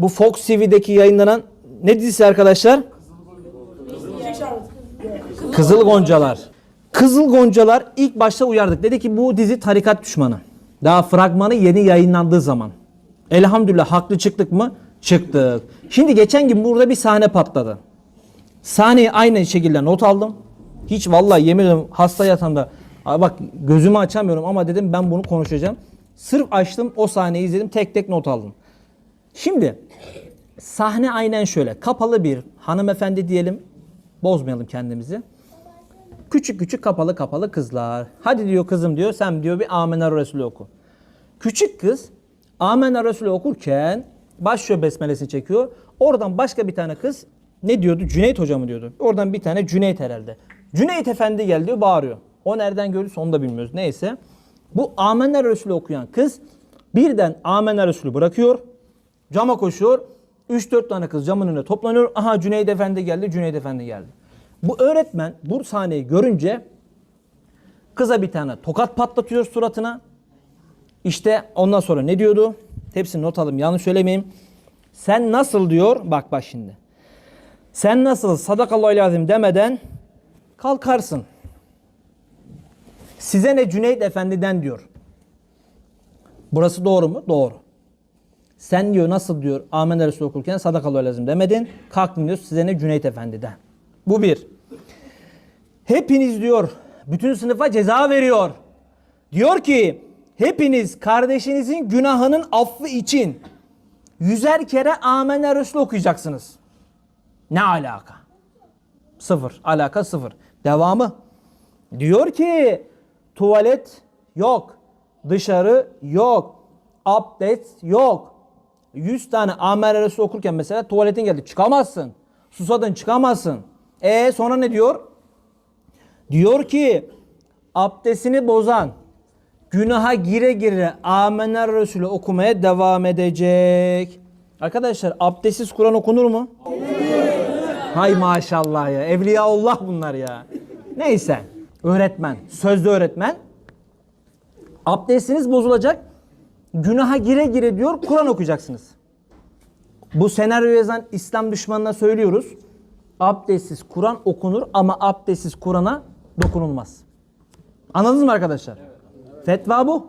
Bu Fox TV'deki yayınlanan ne dizisi arkadaşlar? Kızıl Goncalar. Kızıl Goncalar ilk başta uyardık. Dedi ki bu dizi tarikat düşmanı. Daha fragmanı yeni yayınlandığı zaman. Elhamdülillah haklı çıktık mı? Çıktık. Şimdi geçen gün burada bir sahne patladı. Sahneyi aynı şekilde not aldım. Hiç vallahi yemin ediyorum hasta yatağımda. Bak gözümü açamıyorum ama dedim ben bunu konuşacağım. Sırf açtım o sahneyi izledim tek tek not aldım. Şimdi sahne aynen şöyle. Kapalı bir hanımefendi diyelim. Bozmayalım kendimizi. Küçük küçük kapalı kapalı kızlar. Hadi diyor kızım diyor sen diyor bir Amener Resulü oku. Küçük kız Amener Resulü okurken başlıyor besmelesini çekiyor. Oradan başka bir tane kız ne diyordu? Cüneyt Hoca mı diyordu? Oradan bir tane Cüneyt herhalde. Cüneyt Efendi geldi diyor bağırıyor. O nereden gördüyse onu da bilmiyoruz. Neyse. Bu Amener Resulü okuyan kız birden Amener Resulü bırakıyor. Cama koşuyor. 3-4 tane kız camın önüne toplanıyor. Aha Cüneyt Efendi geldi, Cüneyt Efendi geldi. Bu öğretmen bu sahneyi görünce kıza bir tane tokat patlatıyor suratına. İşte ondan sonra ne diyordu? Hepsini not alayım yanlış söylemeyeyim. Sen nasıl diyor? Bak bak şimdi. Sen nasıl sadakallahu azim demeden kalkarsın. Size ne Cüneyt Efendi'den diyor. Burası doğru mu? Doğru. Sen diyor nasıl diyor Amen Resulü okurken sadakallahu lazım demedin. Kalktın diyor size ne Cüneyt Efendi'den. Bu bir. Hepiniz diyor bütün sınıfa ceza veriyor. Diyor ki hepiniz kardeşinizin günahının affı için yüzer kere Amen Resulü okuyacaksınız. Ne alaka? Sıfır. Alaka sıfır. Devamı. Diyor ki tuvalet yok. Dışarı yok. Abdest yok. 100 tane Amer Resulü okurken mesela tuvaletin geldi. Çıkamazsın. Susadın çıkamazsın. E sonra ne diyor? Diyor ki abdestini bozan günaha gire gire Amener Resulü okumaya devam edecek. Arkadaşlar abdestsiz Kur'an okunur mu? Hay maşallah ya. Evliyaullah bunlar ya. Neyse. Öğretmen. Sözlü öğretmen. Abdestiniz bozulacak. Günaha gire gire diyor Kur'an okuyacaksınız. Bu senaryo yazan İslam düşmanına söylüyoruz. Abdestsiz Kur'an okunur ama abdestsiz Kur'an'a dokunulmaz. Anladınız mı arkadaşlar? Fetva bu.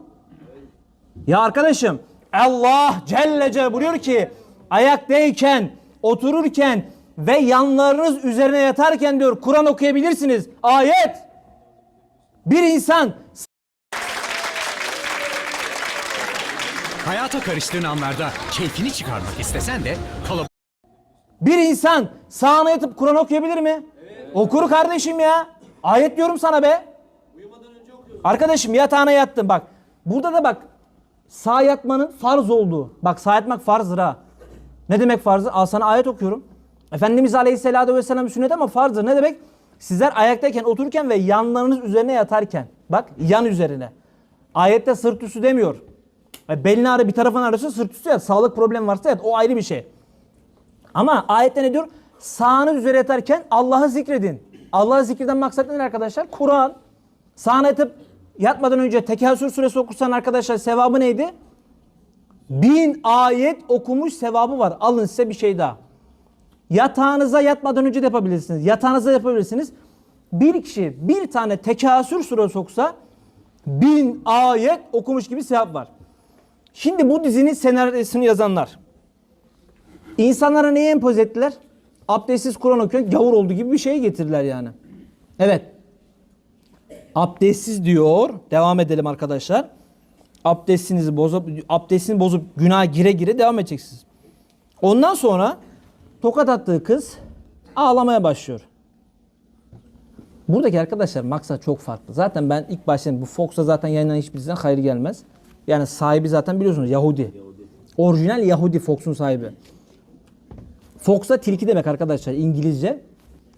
Ya arkadaşım Allah Celle Celle buyuruyor ki ayaktayken, otururken ve yanlarınız üzerine yatarken diyor Kur'an okuyabilirsiniz. Ayet. Bir insan Hayata karıştığın anlarda keyfini çıkarmak istesen de kalabalık bir insan sağına yatıp Kur'an okuyabilir mi? Okur kardeşim ya. Ayet diyorum sana be. Arkadaşım yatağına yattın bak. Burada da bak sağ yatmanın farz olduğu. Bak sağ yatmak farzdır ha. Ne demek farzı? Al sana ayet okuyorum. Efendimiz Aleyhisselatü Vesselam sünnet ama farzdır. Ne demek? Sizler ayaktayken, otururken ve yanlarınız üzerine yatarken. Bak yan üzerine. Ayette sırt üstü demiyor. Belini ağrı bir tarafın ağrısı sırt üstü yat. Sağlık problemi varsa yat. O ayrı bir şey. Ama ayette ne diyor? Sağınız üzere yatarken Allah'ı zikredin. Allah'ı zikreden maksat nedir arkadaşlar? Kur'an. Sağına yatıp yatmadan önce Tekasür suresi okursan arkadaşlar sevabı neydi? Bin ayet okumuş sevabı var. Alın size bir şey daha. Yatağınıza yatmadan önce de yapabilirsiniz. Yatağınıza yapabilirsiniz. Bir kişi bir tane Tekasür suresi okusa bin ayet okumuş gibi sevap var. Şimdi bu dizinin senaryosunu yazanlar İnsanlara neyi empoze ettiler? Abdestsiz Kur'an okuyan gavur olduğu gibi bir şey getirdiler yani. Evet. Abdestsiz diyor. Devam edelim arkadaşlar. Abdestinizi bozup abdestini bozup günah gire gire devam edeceksiniz. Ondan sonra tokat attığı kız ağlamaya başlıyor. Buradaki arkadaşlar maksat çok farklı. Zaten ben ilk başta bu Fox'a zaten yayınlanan hiçbir diziden hayır gelmez. Yani sahibi zaten biliyorsunuz Yahudi. Orijinal Yahudi Fox'un sahibi. Fox'a tilki demek arkadaşlar İngilizce.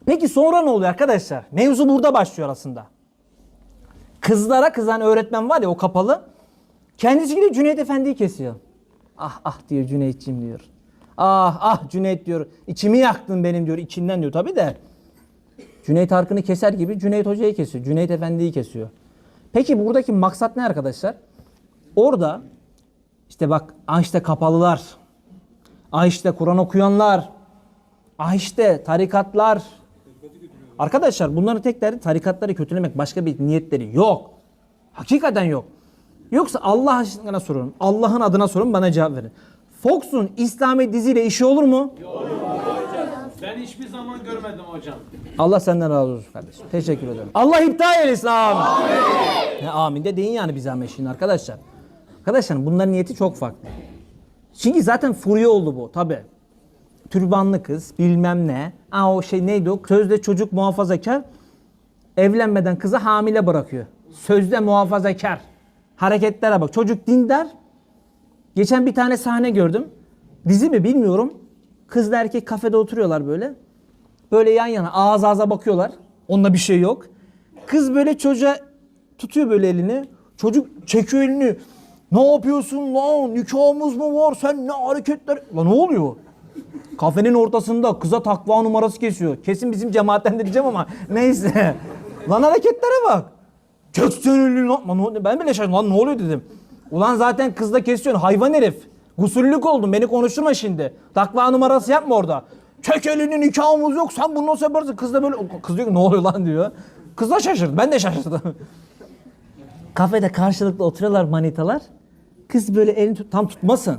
Peki sonra ne oluyor arkadaşlar? Mevzu burada başlıyor aslında. Kızlara kızan öğretmen var ya o kapalı. Kendisi gidiyor Cüneyt Efendi'yi kesiyor. Ah ah diyor Cüneyt'ciğim diyor. Ah ah Cüneyt diyor. İçimi yaktın benim diyor. içinden diyor tabi de. Cüneyt Arkın'ı keser gibi Cüneyt Hoca'yı kesiyor. Cüneyt Efendi'yi kesiyor. Peki buradaki maksat ne arkadaşlar? Orada işte bak ah işte kapalılar. Ah işte Kur'an okuyanlar. Ah işte tarikatlar. Arkadaşlar bunların tek derdi tarikatları kötülemek. Başka bir niyetleri yok. Hakikaten yok. Yoksa Allah aşkına sorun. Allah'ın adına sorun bana cevap verin. Fox'un İslami diziyle işi olur mu? Ben hiçbir zaman görmedim hocam. Allah senden razı olsun kardeşim. Teşekkür ederim. Allah iptal eylesin amin. Ne amin de deyin yani bir zahmet arkadaşlar. Arkadaşlar bunların niyeti çok farklı. Çünkü zaten furya oldu bu tabi. Türbanlı kız bilmem ne. Aa o şey neydi o? Sözde çocuk muhafazakar. Evlenmeden kızı hamile bırakıyor. Sözde muhafazakar. Hareketlere bak. Çocuk dindar. Geçen bir tane sahne gördüm. Dizi mi bilmiyorum. Kızla erkek kafede oturuyorlar böyle. Böyle yan yana ağız ağza bakıyorlar. Onunla bir şey yok. Kız böyle çocuğa tutuyor böyle elini. Çocuk çekiyor elini. Ne yapıyorsun lan? Nikahımız mı var? Sen ne hareketler? Lan ne oluyor? Kafenin ortasında kıza takva numarası kesiyor. Kesin bizim cemaatten de diyeceğim ama neyse. Lan hareketlere bak. Elini lan. Ben bile şaşırdım. Lan ne oluyor dedim. Ulan zaten kızla kesiyorsun hayvan herif. Gusüllük oldun beni konuşturma şimdi. Takva numarası yapma orada. Çek elini nikahımız yok sen bunu nasıl yaparsın? Kız da böyle kız diyor ki ne oluyor lan diyor. Kız da şaşırdı ben de şaşırdım. Kafede karşılıklı oturuyorlar manitalar. Kız böyle elini tut, tam tutmasın.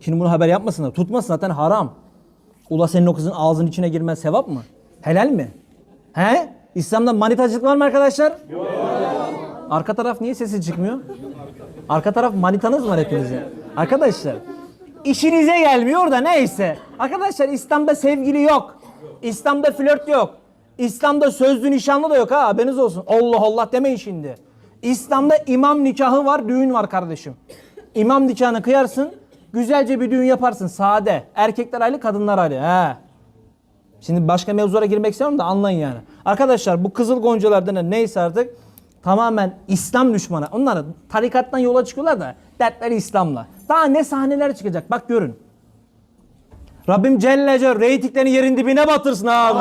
Şimdi bunu haber yapmasınlar. Tutmasın zaten haram. Ula senin o kızın ağzının içine girmen sevap mı? Helal mi? He? İslam'da manitacılık var mı arkadaşlar? Yok. Arka taraf niye sesi çıkmıyor? Arka taraf manitanız var hepinizin? Arkadaşlar işinize gelmiyor da neyse. Arkadaşlar İslam'da sevgili yok. İslam'da flört yok. İslam'da sözlü nişanlı da yok ha haberiniz olsun. Allah Allah demeyin şimdi. İslam'da imam nikahı var, düğün var kardeşim. İmam nikahını kıyarsın, güzelce bir düğün yaparsın sade. Erkekler ayrı, kadınlar ayrı. He. Şimdi başka mevzulara girmek istemiyorum da anlayın yani. Arkadaşlar bu kızıl goncalardan ne- neyse artık tamamen İslam düşmanı. Onlar tarikattan yola çıkıyorlar da dertleri İslam'la. Daha ne sahneler çıkacak bak görün. Rabbim Celle Celle reytinglerini yerin dibine batırsın abi.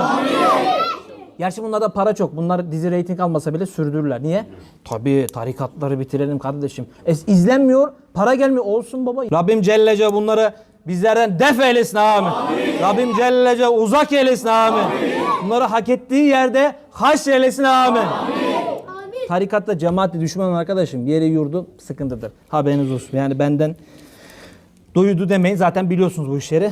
Gerçi bunlarda para çok. Bunlar dizi reyting almasa bile sürdürürler. Niye? Tabii tarikatları bitirelim kardeşim. Es izlenmiyor, para gelmiyor. Olsun baba. Rabbim Celle Celle bunları bizlerden def eylesin amin. Rabbim Celle Celle uzak eylesin amin. Bunları hak ettiği yerde haş eylesin amin. Tarikatta cemaatli düşman arkadaşım yeri yurdu sıkıntıdır. Haberiniz olsun. Yani benden duydu demeyin zaten biliyorsunuz bu işleri.